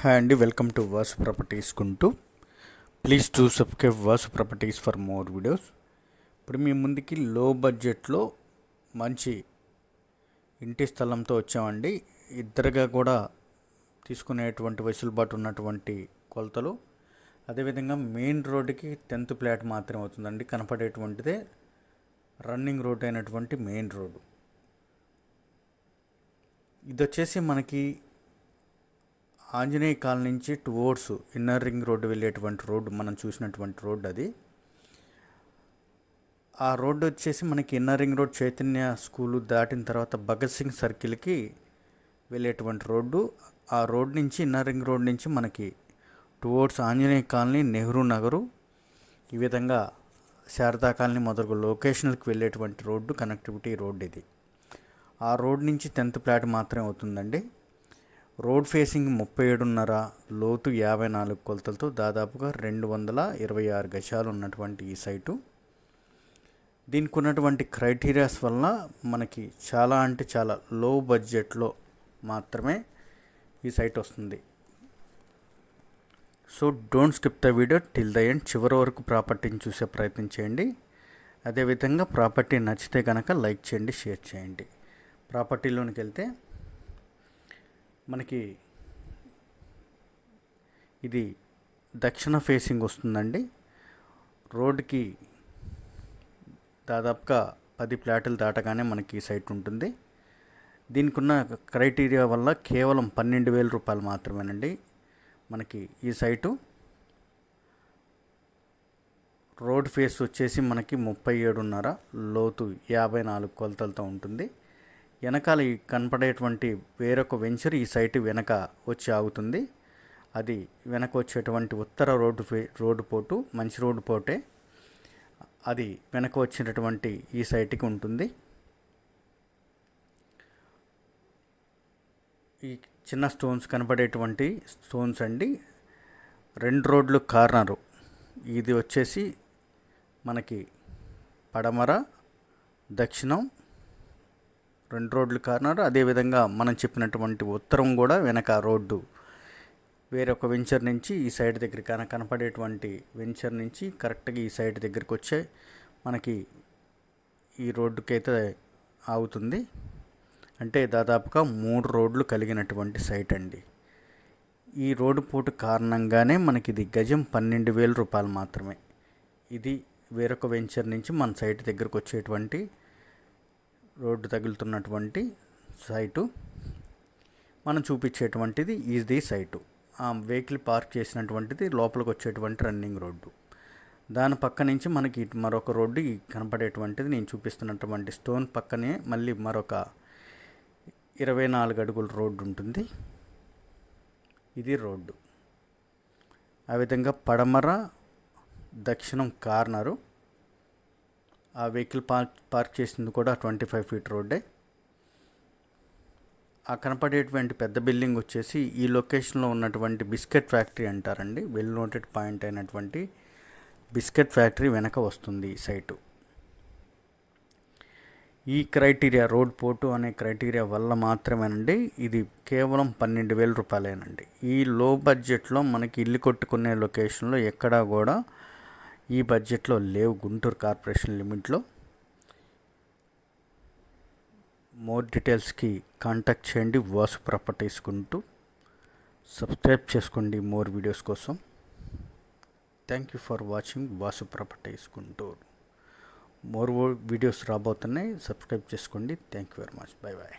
Hi అండి welcome to Vasu properties కుంటూ please to subscribe Vasu properties for more videos ఇప్పుడు మీ ముందుకి లో బడ్జెట్లో మంచి ఇంటి స్థలంతో వచ్చామండి. ఇద్దరుగా కూడా తీసుకునేటువంటి వెసులుబాటు ఉన్నటువంటి కొలతలు. అదేవిధంగా మెయిన్ రోడ్డుకి టెన్త్ ప్లాట్ మాత్రమే అవుతుందండి. కనపడేటువంటిదే రన్నింగ్ రోడ్ అయినటువంటి మెయిన్ రోడ్డు ఇది వచ్చేసి మనకి ఆంజనేయ కాలనీ నుంచి టువర్డ్స్ ఇన్నర్ రింగ్ రోడ్డు వెళ్ళేటువంటి రోడ్డు మనం చూసినటువంటి రోడ్డు అది. ఆ రోడ్డు వచ్చేసి మనకి inner ring road Chaitanya school దాటిన తర్వాత భగత్ సింగ్ సర్కిల్కి వెళ్ళేటువంటి రోడ్డు. ఆ రోడ్ నుంచి ఇన్నర్ రింగ్ రోడ్ నుంచి మనకి టువర్డ్స్ ఆంజనేయ కాలనీ నెహ్రూ నగరు. ఈ విధంగా శారదా కాలనీ మొదలగు లొకేషన్లకు వెళ్ళేటువంటి రోడ్డు కనెక్టివిటీ రోడ్ ఇది. ఆ రోడ్ నుంచి టెన్త్ ప్లాట్ మాత్రమే అవుతుందండి. రోడ్ ఫేసింగ్ ముప్పై ఏడున్నర లోతు యాభై నాలుగు కొలతలతో దాదాపుగా రెండు వందల ఇరవై ఆరు గజాలు ఉన్నటువంటి ఈ సైటు. దీనికి ఉన్నటువంటి క్రైటీరియాస్ వల్ల మనకి చాలా అంటే చాలా లో బడ్జెట్లో మాత్రమే ఈ సైట్ వస్తుంది. So don't skip the video till the end. చివరి వరకు ప్రాపర్టీని చూసే ప్రయత్నం చేయండి. అదేవిధంగా ప్రాపర్టీ నచ్చితే కనుక లైక్ చేయండి షేర్ చేయండి. ప్రాపర్టీలోనికి వెళ్తే మనకి ఇది దక్షిణ ఫేసింగ్ వస్తుందండి. రోడ్కి దాదాపుగా పది ఫ్లాట్లు దాటగానే మనకి ఈ సైట్ ఉంటుంది. దీనికి ఉన్న క్రైటీరియా వల్ల కేవలం పన్నెండు వేల రూపాయలు మాత్రమేనండి. మనకి ఈ సైటు రోడ్ ఫేస్ వచ్చేసి మనకి ముప్పై ఏడున్నర లోతు యాభై నాలుగు కొలతలతో ఉంటుంది. వెనకాల ఈ కనపడేటువంటి వేరొక వెంచర్ ఈ సైట్ వెనక వచ్చి ఆగుతుంది. అది వెనక వచ్చేటువంటి ఉత్తర రోడ్డు రోడ్డు పోటు మంచి రోడ్డు పోటే. అది వెనక వచ్చినటువంటి ఈ సైట్కి ఉంటుంది. ఈ చిన్న స్టోన్స్ కనపడేటువంటి స్టోన్స్ అండి. రెండు రోడ్లు కార్నరు. ఇది వచ్చేసి మనకి పడమర దక్షిణం రెండు రోడ్లు కార్నర్ అదేవిధంగా మనం చెప్పినటువంటి ఉత్తరం కూడా వెనక రోడ్డు. వేరొక వెంచర్ నుంచి ఈ సైడ్ దగ్గర కన కనపడేటువంటి వెంచర్ నుంచి కరెక్ట్గా ఈ సైడ్ దగ్గరికి వచ్చే మనకి ఈ రోడ్డుకైతే ఆగుతుంది. అంటే దాదాపుగా మూడు రోడ్లు కలిగినటువంటి సైట్ అండి. ఈ రోడ్డు పోటు కారణంగానే మనకి ఇది గజం పన్నెండు వేల రూపాయలు మాత్రమే. ఇది వేరొక వెంచర్ నుంచి మన సైట్ దగ్గరకు వచ్చేటువంటి రోడ్డు తగులుతున్నటువంటి సైటు. మనం చూపించేటువంటిది ఇది సైటు. ఆ వెహికల్ పార్క్ చేసినటువంటిది లోపలికి వచ్చేటువంటి రన్నింగ్ రోడ్డు. దాని పక్క నుంచి మనకి మరొక రోడ్డు కనపడేటువంటిది నేను చూపిస్తున్నటువంటి స్టోన్ పక్కనే మళ్ళీ మరొక ఇరవై నాలుగు అడుగుల రోడ్డు ఉంటుంది. ఇది రోడ్డు. ఆ విధంగా పడమర దక్షిణం కార్నరు ఆ వెహికల్ పార్క్ పార్క్ చేసింది కూడా ట్వంటీ ఫైవ్ ఫీట్ రోడ్డే. ఆ కనపడేటువంటి పెద్ద బిల్డింగ్ వచ్చేసి ఈ లొకేషన్లో ఉన్నటువంటి బిస్కెట్ ఫ్యాక్టరీ అంటారండి. వెల్ నోటెడ్ పాయింట్ అయినటువంటి బిస్కెట్ ఫ్యాక్టరీ వెనక వస్తుంది ఈ సైటు. ఈ క్రైటీరియా రోడ్ పోర్టు అనే క్రైటీరియా వల్ల మాత్రమేనండి ఇది కేవలం పన్నెండు వేల రూపాయలేనండి. ఈ లో బడ్జెట్లో మనకి ఇల్లు కొట్టుకునే లొకేషన్లో ఎక్కడా కూడా ఈ బడ్జెట్లో లేవు గుంటూరు కార్పొరేషన్ లిమిట్లో. మోర్ డీటెయిల్స్కి కాంటాక్ట్ చేయండి వాసు ప్రాపర్టీస్ కుంటూ సబ్స్క్రైబ్ చేసుకోండి మోర్ వీడియోస్ కోసం. Thank you for watching Vasu properties Guntur more videos రాబోతున్నాయి సబ్స్క్రైబ్ చేసుకోండి. Thank you very much. Bye bye